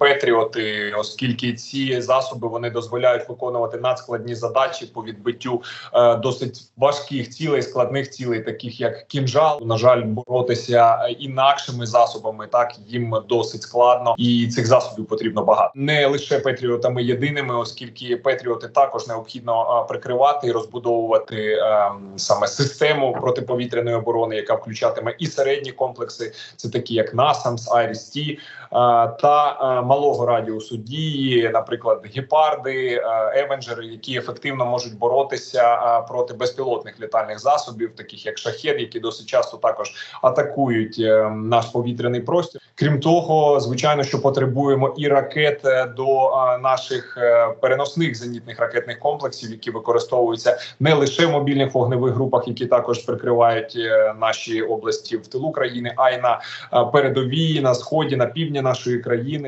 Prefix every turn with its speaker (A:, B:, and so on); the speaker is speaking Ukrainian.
A: if Петріоти, оскільки ці засоби вони дозволяють виконувати надскладні задачі по відбиттю е, досить важких цілей, складних цілей, таких як кінжал. На жаль, боротися е, інакшими засобами так їм досить складно, і цих засобів потрібно багато. Не лише петріотами єдиними, оскільки петріоти також необхідно е, прикривати і розбудовувати е, саме систему протиповітряної оборони, яка включатиме і середні комплекси, це такі як NASAMS, IRIS-T, е, та е, малого радіусу дії, наприклад, гепарди, е, евенджери, які ефективно можуть боротися е, проти безпілотних літальних засобів, таких як шахет, які досить часто також атакують е, наш повітряний простір. Крім того, звичайно, що потребуємо і ракет до наших переносних зенітних ракетних комплексів, які використовуються не лише в мобільних вогневих групах, які також прикривають наші області в тилу країни, а й на передовій, на сході, на півдні нашої країни.